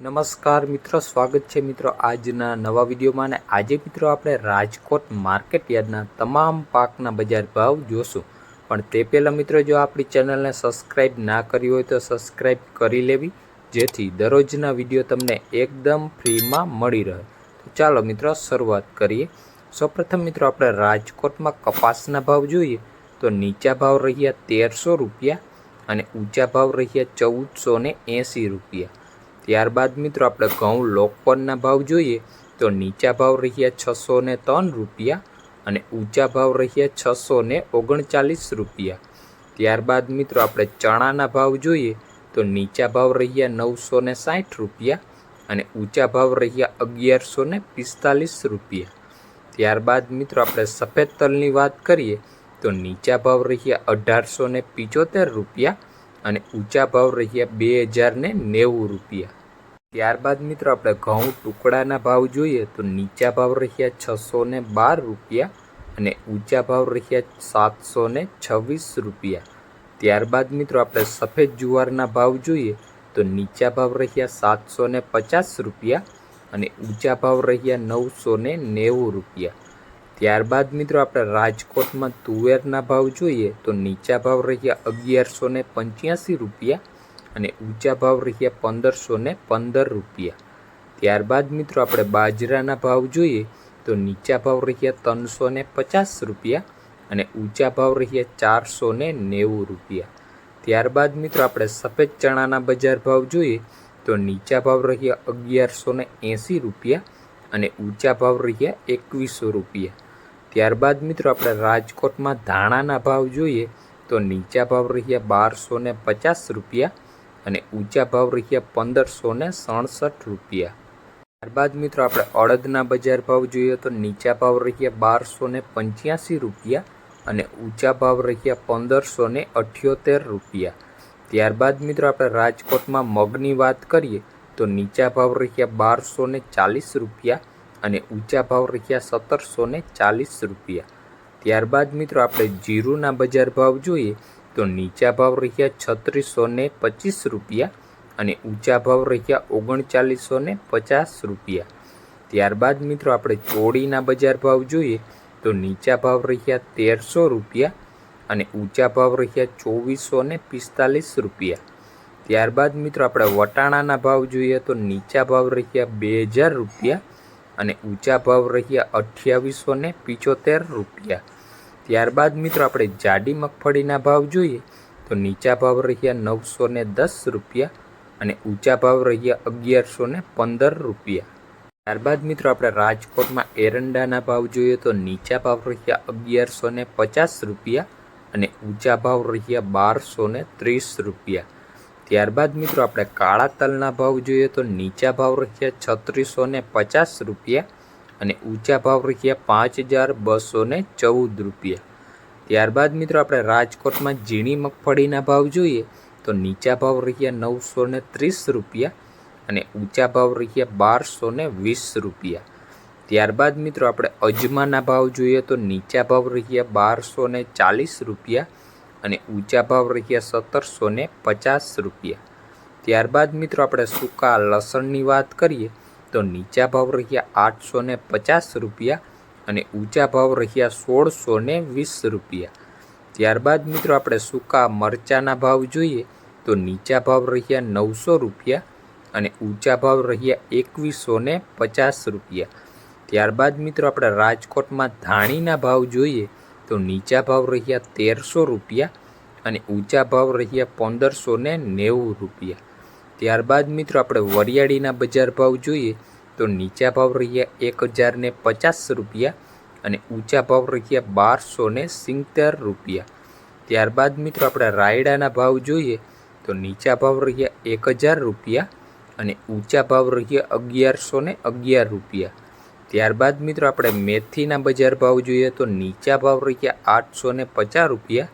નમસ્કાર મિત્રો, સ્વાગત છે મિત્રો આજના નવા વિડીયોમાં અને આજે મિત્રો આપણે રાજકોટ માર્કેટ યાર્ડના તમામ પાકના બજાર ભાવ જોશું. પણ તે પહેલાં મિત્રો, જો આપણી ચેનલને સબસ્ક્રાઈબ ના કરી હોય તો સબસ્ક્રાઈબ કરી લેવી, જેથી દરરોજના વીડિયો તમને એકદમ ફ્રીમાં મળી રહે. તો ચાલો મિત્રો, શરૂઆત કરીએ. સૌપ્રથમ મિત્રો, આપણે રાજકોટમાં કપાસના ભાવ જોઈએ. તો નીચા ભાવ રહ્યા તેરસો રૂપિયા અને ઊંચા ભાવ રહ્યા ચૌદસો ને એંસી રૂપિયા. ત્યારબાદ મિત્રો આપણે ઘઉં લોકપનના ભાવ જોઈએ તો નીચા ભાવ રહ્યા છસો ને ત્રણ રૂપિયા અને ઊંચા ભાવ રહ્યા છસો ને ઓગણચાલીસ રૂપિયા. ત્યારબાદ મિત્રો આપણે ચણાના ભાવ જોઈએ તો નીચા ભાવ રહ્યા નવસો ને સાઠ રૂપિયા અને ઊંચા ભાવ રહ્યા અગિયારસો ને પિસ્તાલીસ રૂપિયા. ત્યારબાદ મિત્રો આપણે સફેદ તલની વાત કરીએ તો નીચા ભાવ રહ્યા અઢારસો ને પિચોતેર રૂપિયા અને ઊંચા ભાવ રહ્યા બે હજાર ને નેવું રૂપિયા. ત્યારબાદ મિત્રો આપણે ઘઉં ટુકડાના ભાવ જોઈએ તો નીચા ભાવ રહ્યા છસો ને બાર રૂપિયા અને ઊંચા ભાવ રહ્યા સાતસો ને છવ્વીસ રૂપિયા. ત્યારબાદ મિત્રો આપણે સફેદ જુવારના ભાવ જોઈએ તો નીચા ભાવ રહ્યા સાતસો ને પચાસ રૂપિયા અને ઊંચા ભાવ રહ્યા નવસો ને નેવું રૂપિયા. ત્યારબાદ મિત્રો આપણે રાજકોટમાં તુવેરના ભાવ જોઈએ તો નીચા ભાવ રહ્યા અગિયારસો ને પંચ્યાસી રૂપિયા અને ઊંચા ભાવ રહ્યા પંદરસો ને પંદર રૂપિયા. ત્યારબાદ મિત્રો આપણે બાજરાના ભાવ જોઈએ તો નીચા ભાવ રહ્યા ત્રણસો ને પચાસ રૂપિયા અને ઊંચા ભાવ રહ્યા ચારસો ને નેવું રૂપિયા. ત્યારબાદ મિત્રો આપણે સફેદ ચણાના બજાર ભાવ જોઈએ તો નીચા ભાવ રહ્યા અગિયારસો ને એંસી રૂપિયા અને ઊંચા ભાવ રહ્યા એકવીસો રૂપિયા. ત્યારબાદ મિત્રો આપણે રાજકોટમાં ધાણાના ભાવ જોઈએ તો નીચા ભાવ રહ્યા બારસો ને પચાસ રૂપિયા અને ઊંચા ભાવ રહ્યા પંદરસો ને સડસઠ રૂપિયા. ત્યારબાદ મિત્રો આપણે અડદના બજાર ભાવ જોઈએ તો નીચા ભાવ રહ્યા બારસો ને પંચ્યાસી રૂપિયા અને ઊંચા ભાવ રહ્યા પંદરસો ને અઠ્યોતેર રૂપિયા. ત્યારબાદ મિત્રો આપણે રાજકોટમાં મગની વાત કરીએ તો નીચા ભાવ રહ્યા બારસો ને ચાલીસ રૂપિયા અને ઊંચા ભાવ રહ્યા સત્તરસો ને ચાલીસ રૂપિયા. ત્યારબાદ મિત્રો આપણે જીરુના બજાર ભાવ જોઈએ તો નીચા ભાવ રહ્યા છત્રીસો ને પચીસ રૂપિયા અને ઊંચા ભાવ રહ્યા ઓગણચાલીસો ને પચાસ રૂપિયા. ત્યારબાદ મિત્રો આપણે ચોળીના બજાર ભાવ જોઈએ તો નીચા ભાવ રહ્યા તેરસો રૂપિયા અને ઊંચા ભાવ રહ્યા ચોવીસો ને પિસ્તાલીસ રૂપિયા. ત્યારબાદ મિત્રો આપણે વટાણાના ભાવ જોઈએ તો નીચા ભાવ રહ્યા બે હજાર રૂપિયા અને ઊંચા ભાવ રહ્યા અઠ્યાવીસો ને પિચોતેર રૂપિયા. ત્યારબાદ મિત્રો આપણે જાડી મગફળીના ભાવ જોઈએ તો નીચા ભાવ રહ્યા નવસો ને દસ રૂપિયા અને ઊંચા ભાવ રહ્યા અગિયારસો ને પંદર રૂપિયા. ત્યારબાદ મિત્રો આપણે રાજકોટમાં એરંડાના ભાવ જોઈએ તો નીચા ભાવ રહ્યા અગિયારસો ને પચાસ રૂપિયા અને ઊંચા ભાવ રહ્યા બારસો ને ત્રીસ રૂપિયા. ત્યારબાદ મિત્રો આપણે કાળા તલના ભાવ જોઈએ તો નીચા ભાવ રહ્યા છત્રીસો ને પચાસ રૂપિયા અને ઊંચા ભાવ રૂપિયા પાંચ હજાર બસો ને ચૌદ રૂપિયા. ત્યારબાદ મિત્રો આપણે રાજકોટમાં ઝીણી મગફળીના ભાવ જોઈએ તો નીચા ભાવ રૂપિયા નવસો ને ત્રીસ રૂપિયા અને ઊંચા ભાવ રૂપિયા બારસો ને વીસ રૂપિયા. ત્યારબાદ મિત્રો આપણે અજમાના ભાવ જોઈએ તો નીચા ભાવ રહ્યા બારસો ને ચાલીસ રૂપિયા અને ઊંચા ભાવ રહ્યા સત્તરસો ને પચાસ રૂપિયા. ત્યારબાદ મિત્રો આપણે સૂકા લસણની વાત કરીએ તો નીચા ભાવ રહ્યા આઠસો ને પચાસ રૂપિયા અને ઊંચા ભાવ રહ્યા સોળસો ને વીસ રૂપિયા. ત્યારબાદ મિત્રો આપણે સૂકા મરચાના ભાવ જોઈએ તો નીચા ભાવ રહ્યા નવસો રૂપિયા અને ઊંચા ભાવ રહ્યા એકવીસો ને પચાસ રૂપિયા. ત્યારબાદ મિત્રો આપણે રાજકોટમાં ધાણીના ભાવ જોઈએ તો નીચા ભાવ રહ્યા તેરસો રૂપિયા અને ઊંચા ભાવ રહ્યા પંદરસો ને નેવું રૂપિયા. ત્યારબાદ મિત્રો આપણે વરિયાળીના બજાર ભાવ જોઈએ તો નીચા ભાવ રહ્યા એક હજારને પચાસ રૂપિયા અને ઊંચા ભાવ રહ્યા બારસો ને સિત્તેર રૂપિયા. ત્યારબાદ મિત્રો આપણે રાયડાના ભાવ જોઈએ તો નીચા ભાવ રહ્યા એક હજાર રૂપિયા અને ઊંચા ભાવ રહ્યા અગિયારસો ને અગિયાર રૂપિયા. ત્યારબાદ મિત્રો આપણે મેથીના બજાર ભાવ જોઈએ તો નીચા ભાવ રહ્યા આઠસો ને પચાસ રૂપિયા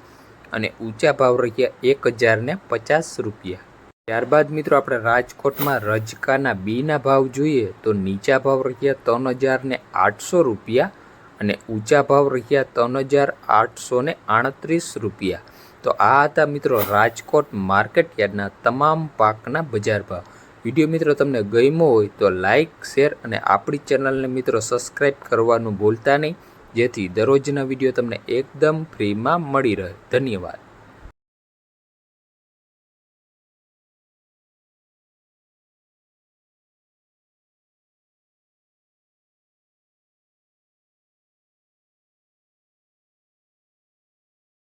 અને ઊંચા ભાવ રહ્યા એક હજાર પચાસ રૂપિયા. ત્યારબાદ મિત્રો આપણે રાજકોટમાં રજકાના બીના ભાવ જોઈએ તો નીચા ભાવ રહ્યા ત્રણ હજાર ને આઠસો રૂપિયા અને ઊંચા ભાવ રહ્યા ત્રણ હજાર આઠસો ને આડત્રીસ રૂપિયા. તો આ હતા મિત્રો રાજકોટ માર્કેટ યાર્ડના તમામ પાકના બજાર ભાવ. વીડિયો મિત્રો તમને ગમ્યો હોય તો લાઇક શેર અને આપણી ચેનલને મિત્રો સબસ્ક્રાઈબ કરવાનું ભૂલતા નહીં. જેથી દરરોજના વીડિયો તમને એકદમ ફ્રીમાં મળી રહે. ધન્યવાદ.